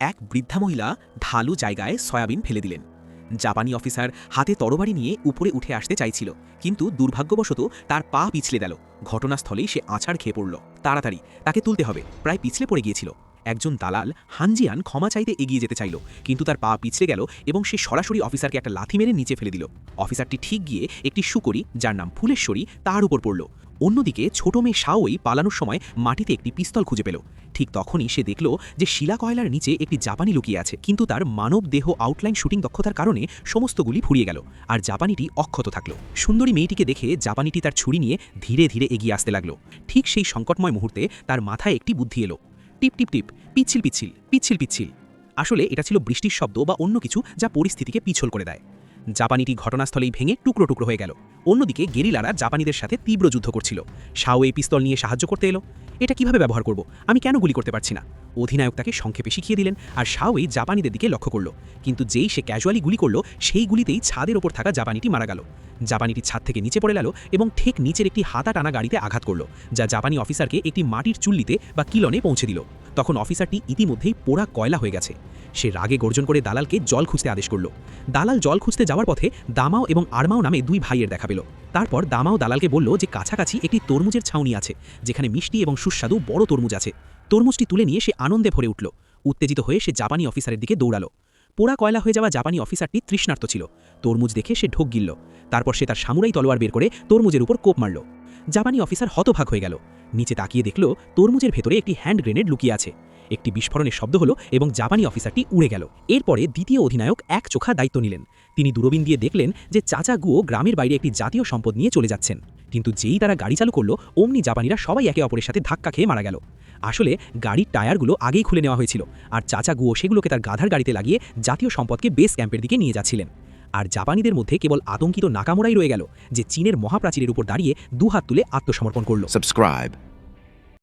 এক বৃদ্ধা মহিলা ঢালু জায়গায় সয়াবিন ফেলে দিলেন। জাপানি অফিসার হাতে তরবারি নিয়ে উপরে উঠে আসতে চাইছিল, কিন্তু দুর্ভাগ্যবশত তার পা পিছলে গেল। ঘটনাস্থলেই সে আছাড় খেয়ে পড়ল। তাড়াতাড়ি, তাকে তুলতে হবে। প্রায় পিছলে পড়ে গিয়েছিল। একজন দালাল হানজিয়ান ক্ষমা চাইতে এগিয়ে যেতে চাইল, কিন্তু তার পা পিছলে গেল এবং সে সরাসরি অফিসারকে একটা লাথি মেরে নিচে ফেলে দিল। অফিসারটি ঠিক গিয়ে একটি শুকরি, যার নাম ফুলেশ্বরী, তার উপর পড়ল। অন্যদিকে ছোট মেয়ে শাওই পালানোর সময় মাটিতে একটি পিস্তল খুঁজে পেল। ঠিক তখনই সে দেখল যে শিলা কয়লার নিচে একটি জাপানি লুকিয়ে আছে। কিন্তু তার মানব দেহ আউটলাইন শুটিং দক্ষতার কারণে সমস্ত গুলি ফুরিয়ে গেল আর জাপানিটি অক্ষত থাকল। সুন্দরী মেয়েটিকে দেখে জাপানিটি তার ছুরি নিয়ে ধীরে ধীরে এগিয়ে আসতে লাগল। ঠিক সেই সংকটময় মুহূর্তে তার মাথায় একটি বুদ্ধি এলো। টিপ টিপ টিপ, পিচ্ছিল পিচ্ছিল পিচ্ছিল পিচ্ছিল। আসলে এটা ছিল বৃষ্টির শব্দ বা অন্য কিছু যা পরিস্থিতিকে পিছল করে দেয়। জাপানিটি ঘটনাস্থলেই ভেঙে টুকরো টুকরো হয়ে গেল। অন্যদিকে গেরিলারা জাপানিদের সাথে তীব্র যুদ্ধ করছিল। শাও এই পিস্তল নিয়ে সাহায্য করতে এলো। এটা কীভাবে ব্যবহার করব? আমি কেন গুলি করতে পারছি না? অধিনায়ক তাকে সংক্ষেপে শিখিয়ে দিলেন আর শাওই জাপানিদের দিকে লক্ষ্য করল। কিন্তু যেই সে ক্যাজুয়ালি গুলি করল, সেই গুলিতেই ছাদের ওপর থাকা জাপানিটি মারা গেল। জাপানিটি ছাদ থেকে নিচে পড়ে গেল এবং ঠিক নিচের একটি হাতা টানা গাড়িতে আঘাত করল, যা জাপানি অফিসারকে একটি মাটির চুল্লিতে বা কিলনে পৌঁছে দিল। তখন অফিসারটি ইতিমধ্যেই পোড়া কয়লা হয়ে গেছে। সে রাগে গর্জন করে দালালকে জল খুঁজতে আদেশ করল। দালাল জল খুঁজতে যাওয়ার পথে দামাও এবং আরমাও নামে দুই ভাইয়ের দেখা পেল। তারপর দামাও দালালকে বলল যে কাছাকাছি একটি তরমুজের ছাউনি আছে, যেখানে মিষ্টি এবং সুস্বাদু বড় তরমুজ আছে। তরমুজটি তুলে নিয়ে সে আনন্দে ভরে উঠল। উত্তেজিত হয়ে সে জাপানি অফিসারের দিকে দৌড়ালো। পোড়া কয়লা হয়ে যাওয়া জাপানি অফিসারটি তৃষ্ণার্ত ছিল। তরমুজ দেখে সে ঢোক গিলল। তারপর সে তার সামুরাই তলোয়ার বের করে তরমুজের উপর কোপ মারল। জাপানি অফিসার হতভাগ হয়ে গেল। নিচে তাকিয়ে দেখল তরমুজের ভেতরে একটি হ্যান্ড গ্রেনেড লুকিয়ে আছে। একটি বিস্ফোরণের শব্দ হলো এবং জাপানি অফিসারটি উড়ে গেল। এরপরে দ্বিতীয় অধিনায়ক এক চোখা দায়িত্ব নিলেন। তিনি দূরবীন দিয়ে দেখলেন যে চাচা গুও গ্রামের বাইরে একটি জাতীয় সম্পদ নিয়ে চলে যাচ্ছেন। কিন্তু যেই তারা গাড়ি চালু করল, অমনি জাপানিরা সবাই একে অপরের সাথে ধাক্কা খেয়ে মারা গেল। আসলে গাড়ির টায়ারগুলো আগেই খুলে নেওয়া হয়েছিল আর চাচা গুও সেগুলোকে তার গাধার গাড়িতে লাগিয়ে জাতীয় সম্পদকে বেস ক্যাম্পের দিকে নিয়ে যাচ্ছিলেন। আর জাপানিদের মধ্যে কেবল আতঙ্কিত নাকামোড়াই রয়ে গেল যে চীনের মহাপ্রাচীরের উপর দাঁড়িয়ে দুহাত তুলে আত্মসমর্পণ করল। Subscribe.